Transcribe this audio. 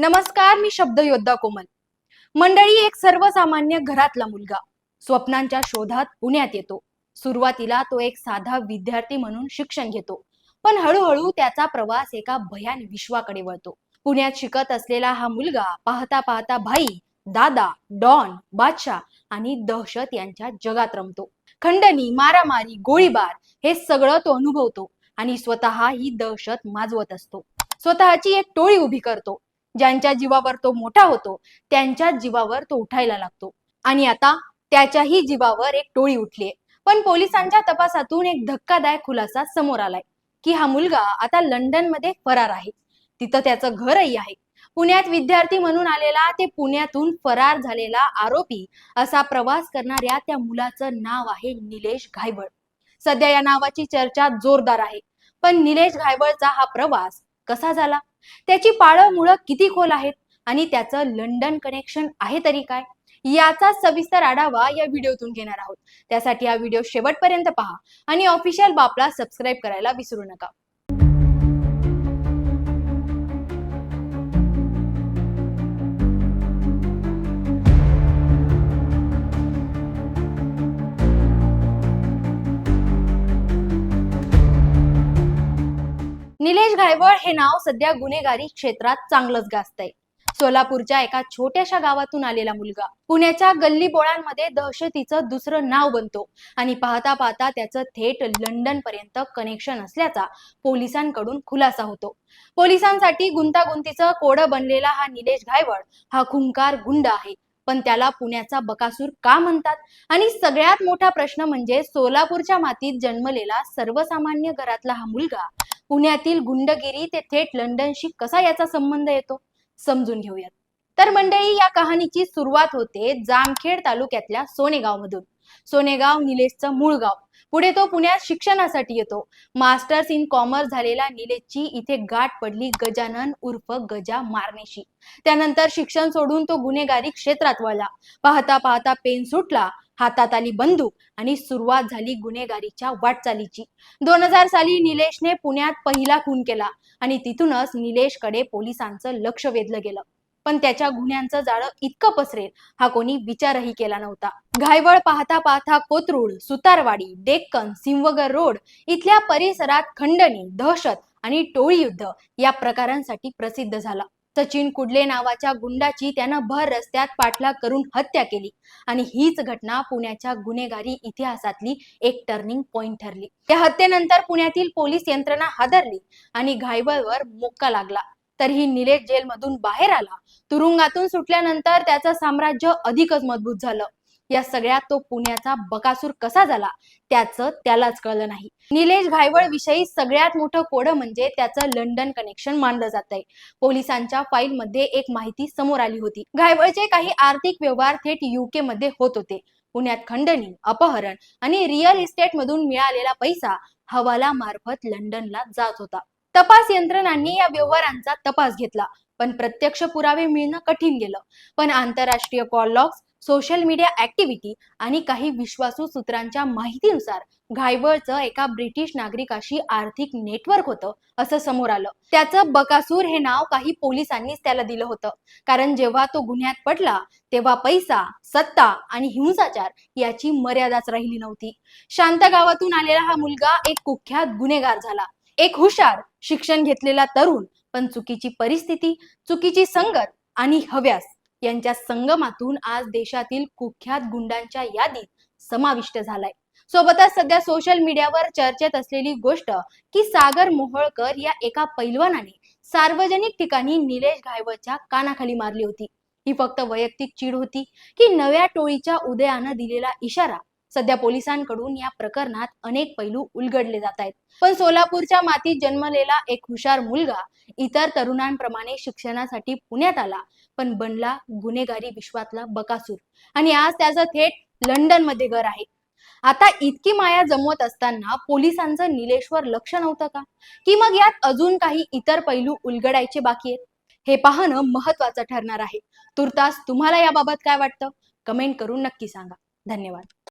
नमस्कार मी शब्द योद्धा कोमल. मंडळी एक सर्वसामान्य घरातला मुलगा. स्वप्नांच्या शोधात पुण्यात येतो. सुरुवातीला तो एक साधा विद्यार्थी म्हणून शिक्षण घेतो. पण हळूहळू त्याचा प्रवास एका भयान विश्वाकडे वळतो. पुण्यात शिकत असलेला हा मुलगा पाहता पाहता भाई दादा डॉन बादशाह आणि दहशत यांच्या जगात रमतो. खंडणी मारामारी गोळीबार हे सगळं तो अनुभवतो आणि स्वतः ही दहशत माजवत असतो. स्वतःची एक टोळी उभी करतो. ज्यांच्या जीवावर तो मोठा होतो त्यांच्या जीवावर तो उठायला लागतो. आणि आता त्याच्याही जीवावर एक टोळी उठलीये. पण पोलिसांच्या तपासातून एक धक्कादायक खुलासा समोर आलाय की हा मुलगा आता लंडनमध्ये फरार आहे. तिथं त्याचं घरही आहे. पुण्यात विद्यार्थी म्हणून आलेला ते पुण्यातून फरार झालेला आरोपी असा प्रवास करणाऱ्या त्या मुलाचं नाव आहे निलेश घायबळ सध्या या नावाची चर्चा जोरदार आहे. पण निलेश घायबळचा हा प्रवास कसा झाला? त्याची पाळं मुळं किती खोल आहेत? आणि त्याचं लंडन कनेक्शन आहे तरी काय? याचा सविस्तर आढावा या व्हिडिओतून घेणार आहोत. त्यासाठी हा व्हिडिओ शेवटपर्यंत पहा आणि ऑफिशियल बापला सबस्क्राईब करायला विसरू नका. निलेश गायवळ हे नाव सध्या गुन्हेगारी क्षेत्रात चांगलंच गाजतंय. सोलापूरच्या एका छोट्याशा गावातून आलेला मुलगा. पुण्याच्या गल्ली बोळांमध्ये दहशतीचं दुसरं नाव बनतो आणि पाहता पाहता त्याचं थेट लंडन पर्यंत कनेक्शन असल्याचा पोलिसांकडून खुलासा होतो. पोलिसांसाठी गुंतागुंतीचं कोडं बनलेला हा निलेश घायवळ हा खुंकार गुंड आहे. पण त्याला पुण्याचा बकासूर का म्हणतात? आणि सगळ्यात मोठा प्रश्न म्हणजे सोलापूरच्या मातीत जन्मलेला सर्वसामान्य घरातला हा मुलगा पुण्यातील गुंडगिरी ते थेट लंडनशी कसा याचा संबंध येतो? समजून घेऊयात. तर मंडळी या कहाणीची सुरुवात होते जामखेड तालुक्यातल्या सोनेगाव मधून सोनेगाव निलेशचं मूळ गाव. पुढे तो पुण्यात शिक्षणासाठी येतो. मास्टर्स इन कॉमर्स झालेला निलेशची इथे गाठ पडली गजानन उर्फ गजा मारनेशी त्यानंतर शिक्षण सोडून तो गुन्हेगारी क्षेत्रात वळला. पाहता पाहता पेन सुटला हातात आली बंदूक आणि सुरुवात झाली गुन्हेगारीच्या वाटचालीची. दोन हजार साली निलेशने पुण्यात पहिला खून केला आणि तिथूनच निलेशकडे पोलिसांचं लक्ष वेधलं गेलं. पण त्याच्या गुन्ह्यांचं जाळं इतकं पसरेल हा कोणी विचारही केला नव्हता. घायवळ पाहता पाहता कोथरूड सुतारवाडी डेक्कन सिंहगर रोड इथल्या परिसरात खंडणी दहशत आणि टोळी युद्ध या प्रकारांसाठी प्रसिद्ध झाला. सचिन कुडले नावाच्या गुंडाची त्यानं भर रस्त्यात पाठलाग करून हत्या केली आणि हीच घटना पुण्याच्या गुन्हेगारी इतिहासातली एक टर्निंग पॉइंट ठरली. त्या हत्येनंतर पुण्यातील पोलीस यंत्रणा हादरली आणि घायवळवर मोक्का लागला. तरीही निलेश जेलमधून बाहेर आला. तुरुंगातून सुटल्यानंतर त्याचं साम्राज्य अधिकच मजबूत झालं. या सगळ्यात तो पुण्याचा बकासूर कसा झाला त्याचं त्यालाच कळलं नाही. निलेश घायवळ विषयी सगळ्यात मोठं कोडं म्हणजे त्याचं लंडन कनेक्शन मानलं जात आहे पोलिसांच्या फाईल मध्ये एक माहिती समोर आली होती. घायवळचे काही आर्थिक व्यवहार थेट युके मध्ये होत होते. पुण्यात खंडणी अपहरण आणि रिअल इस्टेट मधून मिळालेला पैसा हवाला मार्फत लंडनला जात होता. तपास यंत्रणांनी या व्यवहारांचा तपास घेतला. पण प्रत्यक्ष पुरावे मिळणं कठीण गेलं. पण आंतरराष्ट्रीय call logs social media activity आणि काही विश्वासू सूत्रांच्या माहितीनुसार घायवळचं एका ब्रिटिश नागरिकाशी आर्थिक नेटवर्क होतं असं समोर आलं. त्याचं बकासूर हे नाव काही पोलिसांनीच त्याला दिलं होतं. कारण जेव्हा तो गुन्ह्यात पडला तेव्हा पैसा सत्ता आणि हिंसाचार याची मर्यादाच राहिली नव्हती. शांत गावातून आलेला हा मुलगा एक कुख्यात गुन्हेगार झाला. एक हुशार शिक्षण घेतलेला तरुण पण चुकीची परिस्थिती चुकीची संगत आणि हव्यास यांच्या संगमातून आज देशातील कुख्यात गुंडांच्या यादीत समाविष्ट झालाय. सोबतच सध्या सोशल मीडियावर चर्चेत असलेली गोष्ट की सागर मोहोळकर या एका पैलवानाने सार्वजनिक ठिकाणी निलेश घायवच्या कानाखाली मारली होती. ही फक्त वैयक्तिक चीड होती की नव्या टोळीच्या उदयानं दिलेला इशारा सध्या पोलिसांकडून या प्रकरणात अनेक पैलू उलगडले जात आहेत. पण सोलापूरच्या मातीत जन्मलेला एक हुशार मुलगा इतर तरुणांप्रमाणे शिक्षणासाठी पुण्यात आला पण बनला गुन्हेगारी विश्वातला बकासूर. आणि आज त्याचं थेट लंडनमध्ये घर आहे. आता इतकी माया जमवत असताना पोलिसांचं निलेशवर लक्ष नव्हतं का? की मग यात अजून काही इतर पैलू उलगडायचे बाकी आहेत? हे पाहणं महत्वाचं ठरणार आहे. तुर्तास तुम्हाला याबाबत काय वाटतं? कमेंट करून नक्की सांगा. धन्यवाद.